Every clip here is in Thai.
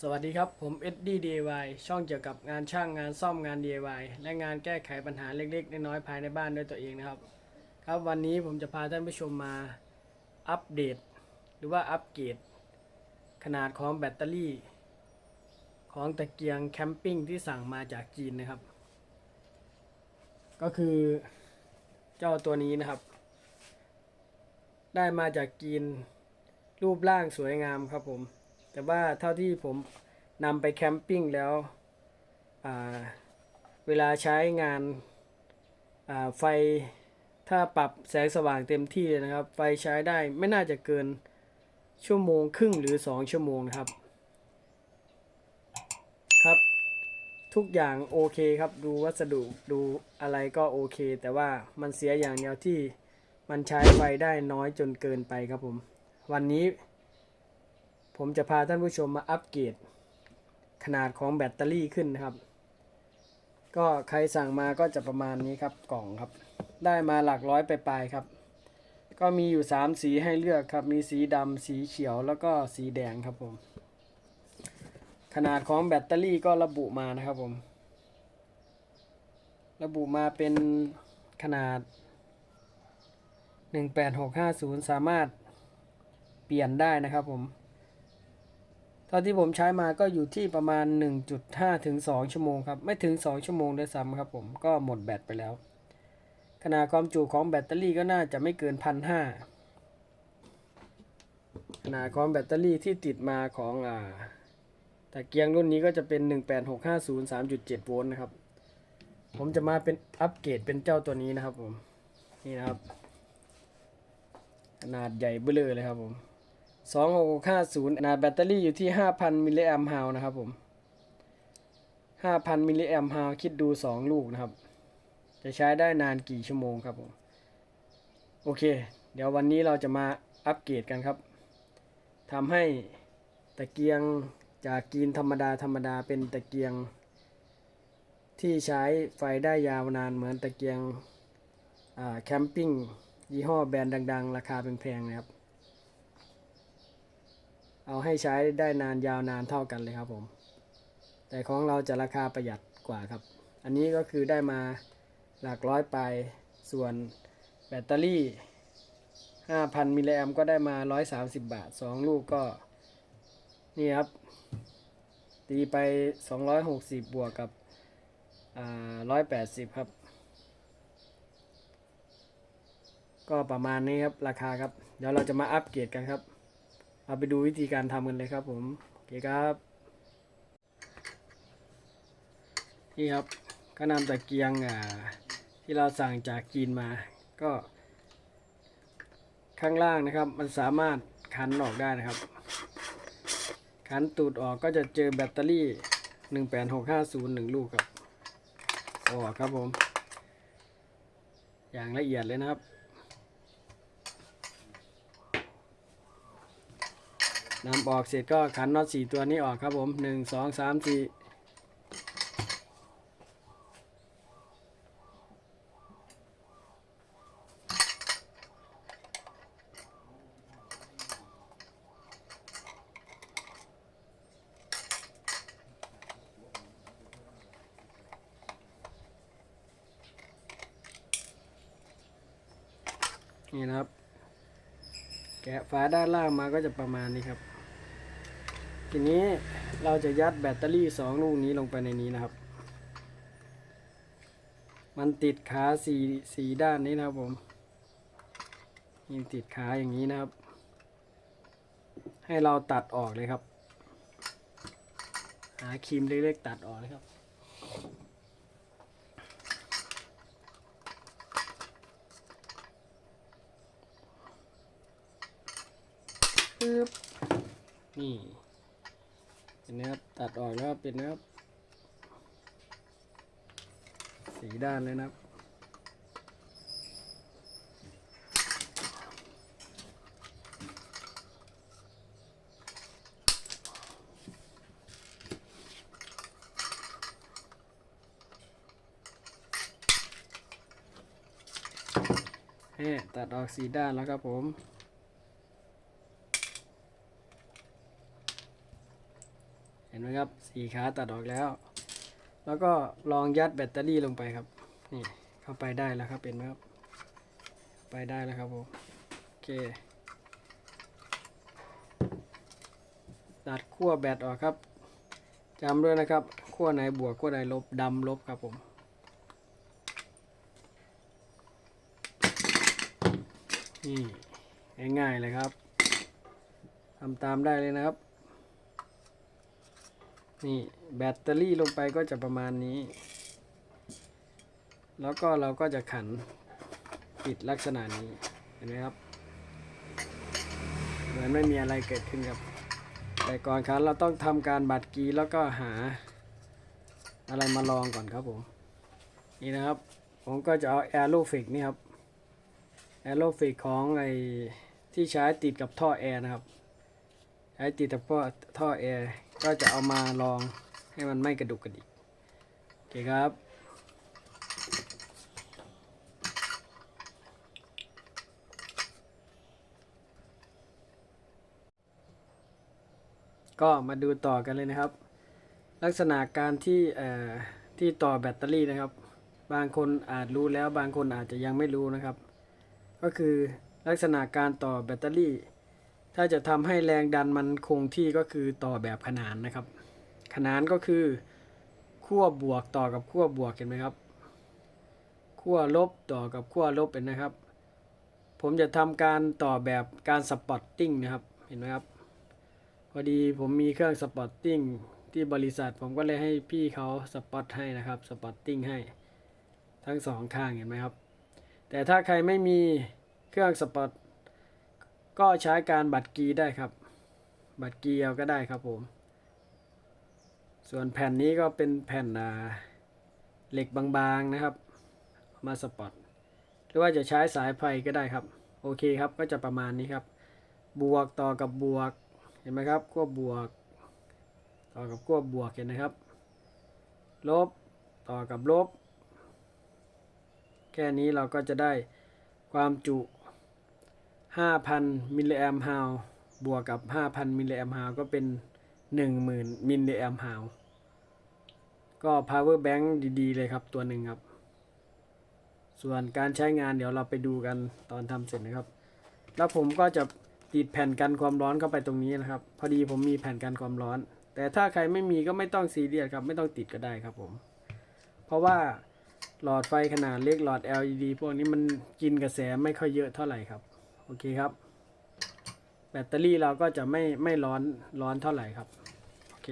สวัสดีครับ ผม SD DIY ช่องเกี่ยวกับงานช่างงานซ่อมงาน DIY และงานแก้ไขปัญหาเล็กๆ น้อยๆภายในบ้านด้วยตัวเองนะครับ ครับวันนี้ผมจะพาท่านผู้ชมมาอัปเดต หรือว่าอัปเกรดขนาดของแบตเตอรี่ ของตะเกียงแคมปิ้งที่สั่งมาจากจีนนะครับ ก็คือเจ้าตัวนี้นะครับ ได้มาจากจีนรูปร่างสวยงามครับผม แต่ว่าเท่าที่ผมนำไปแคมปิ้งแล้วเวลาใช้งานาไฟถ้าปรับแสงสว่างเต็มที่นะครับ ไฟใช้ได้ไม่น่าจะเกินชั่วโมงครึ่งหรือ 2 ชั่วโมงนะครับ ครับ ทุกอย่างโอเคครับดูวัสดุดูอะไรก็โอเค แต่ว่ามันเสียอย่างเดียวที่มันใช้ไฟได้น้อยจนเกินไปครับผม วันนี้ ผมจะพาท่านผู้ชมมาอัปเกรดขนาดของแบตเตอรี่ขึ้นนะครับ ก็ใครสั่งมาก็จะประมาณนี้ครับกล่องครับ ได้มาหลักร้อยไปลายครับ ก็มีอยู่ 3 สีให้เลือกครับ มีสีดำสีเขียวแล้วก็สีแดงครับผม ขนาดของแบตเตอรี่ก็ระบุมานะครับผม ระบุมาเป็นขนาด 18650 สามารถเปลี่ยนได้นะครับผม อนที่ผมใช้มาก็อยู่ที่ประมาณ 1.5 ถึง 2 ชั่วโมงครับ ไม่ถึง 2 ชั่วโมงด้วยซ้ำครับผมก็หมดแบตไปแล้ว ขนาดความจุของแบตเตอรี่ก็น่าจะไม่เกิน1,500ขนาดของแบตเตอรี่ที่ติดมาของอ่าตะเกียงรุ่นนี้ก็จะเป็น 18650 3.7 โวลต์นะครับ ผมจะมาเป็นอัปเกรดเป็นเจ้าตัวนี้นะครับผม นี่นะครับ ขนาดใหญ่เบ้อเลยเลยครับผม 2650ขนาดแบตเตอรี่อยู่ที่ 5,000มิลลิแอมป์ฮาวนะครับผม 5,000มิลลิแอมป์ฮาวคิดดู 2 ลูกนะครับ จะใช้ได้นานกี่ชั่วโมงครับผม โอเค เดี๋ยววันนี้เราจะมาอัปเกรดกันครับทำให้ตะเกียงจากกีนธรรมดาธรรมดาเป็นตะเกียง ที่ใช้ไฟได้ยาวนานเหมือนตะเกียงแคมปิ้งยี่ห้อแบรนด์ดัง ๆ ราคาแพงๆนะครับ เอาให้ใช้ได้นานยาวนานเท่ากันเลยครับผม แต่ของเราจะราคาประหยัดกว่าครับ อันนี้ก็คือได้มาหลักร้อยไป ส่วนแบตเตอรี่ 5,000มิลลิแอมก็ได้มา 130 บาท 2 ลูกก็ นี่ครับ ตีไป 260 บวกกับอ่า180ครับ ก็ประมาณนี้ครับราคาครับ เดี๋ยวเราจะมาอัปเกรดกันครับ เอาไปดูวิธีการทำกันเลยครับผมโอเคครับ นี่ครับก็นำตะเกียงอ่าที่เราสั่งจากจีนมาก็ ข้างล่างนะครับ มันสามารถคันออกได้นะครับคันตูดออกก็จะเจอแบตเตอรี่ 18650 1 ลูกครับออกครับผม อย่างละเอียดเลยนะครับ นำออกเสร็จก็ขันน็อตสี่ตัวนี้ออกครับผมหนึ่งสองสามสี่นี่นะครับ แกะฝาด้านล่างมาก็จะประมาณนี้ครับ ทีนี้เราจะยัดแบตเตอรี่สองลูกนี้ลงไปในนี้นะครับ มันติดขาสี่สีด้านนี้นะครับผมนี่ติดขาอย่างนี้นะครับ ให้เราตัดออกเลยครับ หาครีมเล็กๆตัดออกเลยครับปึ๊บนี่ เห็นไหมครับตัดออกแล้วเป็นนะครับ สีด้านเลยนะครับแห่ตัดออกสีด้านแล้วครับผม แห็นไหมครับ สีขาตัดออกแล้ว แล้วก็ลองยัดแบตเตอรี่ลงไปครับ นี่เข้าไปได้แล้วครับเห็นไหมครับ ไปได้แล้วครับผมโอเคตัดขั้วแบตออกครับจำด้วยนะครับขั้วไหนบวกขั้วไหนลบดำลบครับผมนี่ง่ายๆเลยครับทำตามได้เลยนะครับ นี่แบตเตอรี่ลงไปก็จะประมาณนี้ แล้วก็เราก็จะขันปิดลักษณะนี้ เห็นไหมครับ เหมือนไม่มีอะไรเกิดขึ้นครับ แต่ก่อนครับเราต้องทำการบัตรกีแล้วก็หาอะไรมาลองก่อนครับผม นี่นะครับ ผมก็จะเอา a e r o f i x นี่ครับ a e r o f i x ของไอที่ใช้ติดกับท่อแอร์นะครับ ใช้ติดกับท่อแอร์ ก็จะเอามาลองให้มันไม่กระดุกกระดิกโอเคครับก็มาดูต่อกันเลยนะครับ ลักษณะการที่เอ่อที่ต่อแบตเตอรี่นะครับ บางคนอาจรู้แล้วบางคนอาจจะยังไม่รู้นะครับ ก็คือลักษณะการต่อแบตเตอรี่ ถ้าจะทำให้แรงดันมันคงที่ก็คือต่อแบบขนานนะครับ ขนานก็คือขั้วบวกต่อกับขั้วบวกเห็นไหมครับขั้วลบต่อกับขั้วลบเห็นนะครับ ผมจะทำการต่อแบบการสปอตติ้งนะครับเห็นไหมครับพอดีผมมีเครื่องสปอตติ้งที่บริษัทผมก็เลยให้พี่เขาสปอตให้นะครับสปอตติ้งให้ทั้งสองข้างเห็นไหมครับ แต่ถ้าใครไม่มีเครื่องสปอต ก็ใช้การบัตรกีได้ครับ บัตรกีเอาก็ได้ครับผม ส่วนแผ่นนี้ก็เป็นแผ่นเหล็กบางๆนะครับ มาสปอตหรือว่าจะใช้สายไฟก็ได้ครับ โอเคครับก็จะประมาณนี้ครับ บวกต่อกับบวกเห็นไหมครับขั้วบวก ต่อกับขั้วบวกเห็นนะครับ ลบต่อกับลบ แค่นี้เราก็จะได้ความจุ 5,000มิลลิแอมป์ฮาวบวกกับ 5,000มิลลิแอมป์ฮาวก็เป็น 10,000มิลลิแอมป์ฮาวก็ power bank ดีๆ เลยครับตัวหนึ่งครับ ส่วนการใช้งานเดี๋ยวเราไปดูกันตอนทำเสร็จนะครับ แล้วผมก็จะติดแผ่นกันความร้อนเข้าไปตรงนี้นะครับ พอดีผมมีแผ่นกันความร้อน แต่ถ้าใครไม่มีก็ไม่ต้องซีเรียสครับ ไม่ต้องติดก็ได้ครับผม เพราะว่าหลอดไฟขนาดเล็กหลอด LED พวกนี้มันกินกระแสไม่ค่อยเยอะเท่าไหร่ครับ โอเคครับ แบตเตอรี่เราก็จะไม่ไม่ร้อนร้อนเท่าไหร่ครับ โอเค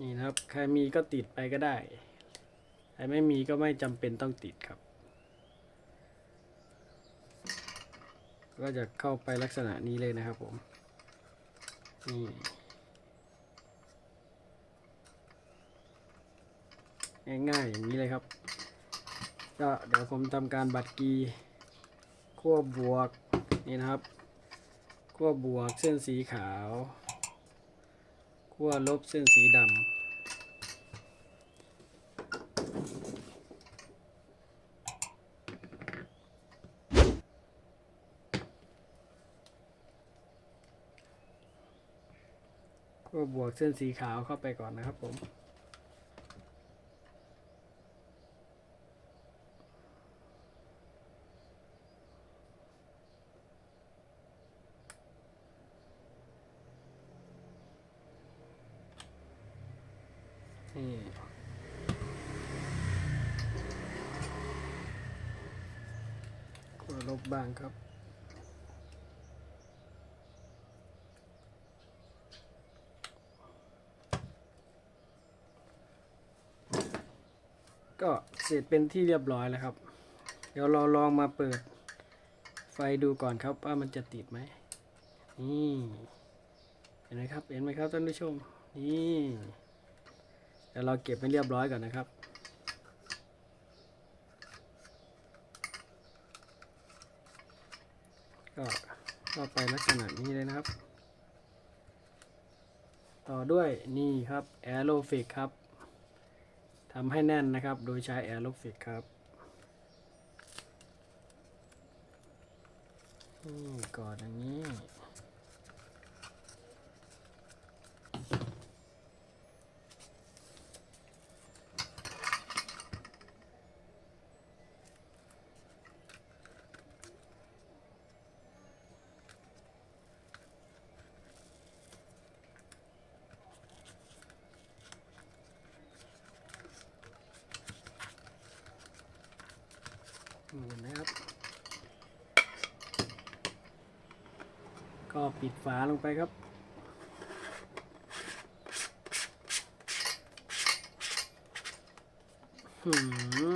นี่นะครับ ใครมีก็ติดไปก็ได้ ใครไม่มีก็ไม่จำเป็นต้องติดครับ ก็จะเข้าไปลักษณะนี้เลยนะครับผมนี่ง่ายๆอย่างนี้เลยครับ ก็เดี๋ยวผมทำการบัตรกีขั้วบวกนี่นะครับขั้วบวกเส้นสีขาวขั้วลบเส้นสีดำ ก็บวกเส้นสีขาวเข้าไปก่อนนะครับผมนี่ลบบ้างครับ ก็เสร็จเป็นที่เรียบร้อยแล้วครับ เดี๋ยวเราลองมาเปิดไฟดูก่อนครับว่ามันจะติดไหมนี่เห็นไหมครับเห็นไหมครับท่านผู้ชมนี่เดี๋ยวเราเก็บให้เรียบร้อยก่อนนะครับก็ก็ไปลักษณะนี้เลยนะครับ ต่อด้วยนี่ครับ a e r o f i x ครับ ทำให้แน่นนะครับ โดยใช้ a e r o f i x ครับก่อนอย่างนี้นะครับ ก็ปิดฝาลงไปครับ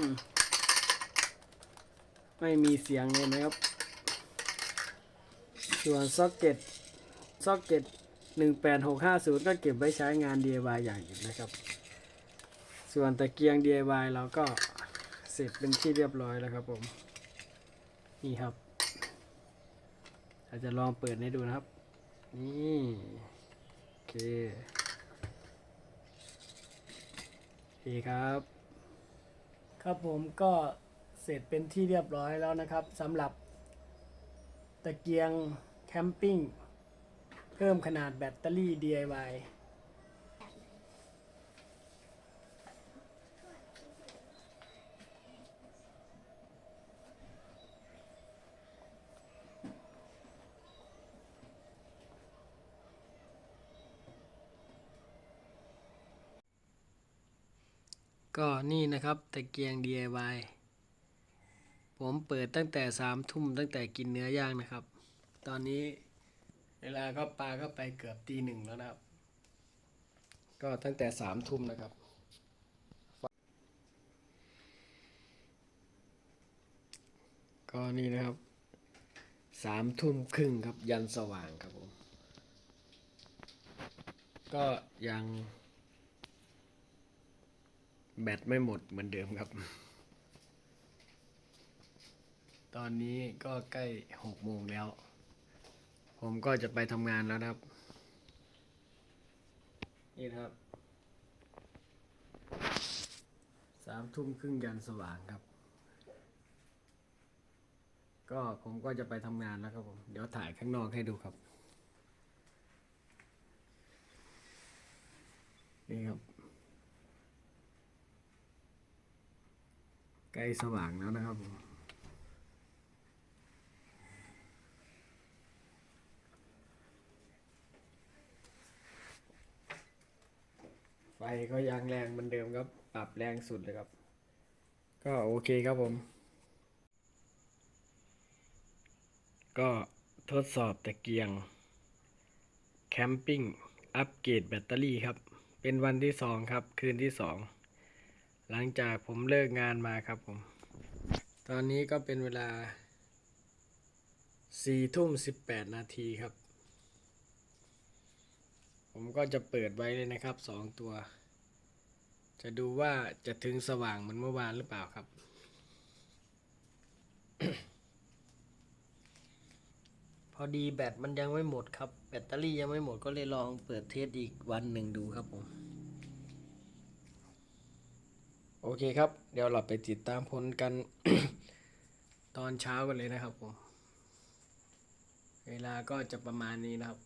มไม่มีเสียงเลยนะครับ ส่วนซ็อกเก็ตซ็อกเก็ต18650 ก็เก็บไว้ใช้งาน DIY อย่างอื่นนะครับ ส่วนตะเกียง DIY เราก็เสร็จเป็นที่เรียบร้อยแล้วครับผม นี่ครับ เราจะลองเปิดให้ดูนะครับ นี่โอเคโอเคครับ ครับผมก็เสร็จเป็นที่เรียบร้อยแล้วนะครับสำหรับ ตะเกียงแคมปิ้ง เพิ่มขนาดแบตเตอรี่ DIY ก็นี่นะครับตะเกียง DIY ผมเปิดตั้งแต่สามทุ่มตั้งแต่กินเนื้อย่างนะครับ ตอนนี้เวลาก็ปลาก็ไปเกือบตีหนึ่งแล้วนะครับ ก็ตั้งแต่สามทุ่มนะครับ ก็นี่นะครับสามทุ่มครึ่งครับยันสว่างครับผม ก็ยัง แบตไม่หมดเหมือนเดิมครับ ตอนนี้ก็ใกล้หกโมงแล้ว ผมก็จะไปทำงานแล้วนะครับ นี่ครับ สามทุ่มครึ่งยันสว่างครับ ก็ผมก็จะไปทำงานแล้วครับผม เดี๋ยวถ่ายข้างนอกให้ดูครับ นี่ครับ ใกล้สว่างแล้วนะครับผมไฟก็ยังแรงเหมือนเดิมครับ ปรับแรงสุดเลยครับ ก็โอเคครับผม ก็ทดสอบตะเกียง แคมปิ้ง อัปเกรดแบตเตอรี่ครับ เป็นวันที่สองครับ คืนที่สอง หลังจากผมเลิกงานมาครับผม ตอนนี้ก็เป็นเวลาสี่ทุ่มสิบแปดนาทีครับ ผมก็จะเปิดไว้เลยนะครับสองตัว จะดูว่าจะถึงสว่างเหมือนเมื่อวานหรือเปล่าครับ พอดีแบตมันยังไม่หมดครับ แบตเตอรี่ยังไม่หมดก็เลยลองเปิดเทสอีกวันหนึ่งดูครับผม โอเคครับ เดี๋ยวเราไปติดตามผลกัน ตอนเช้ากันเลยนะครับผม เวลาก็จะประมาณนี้นะครับ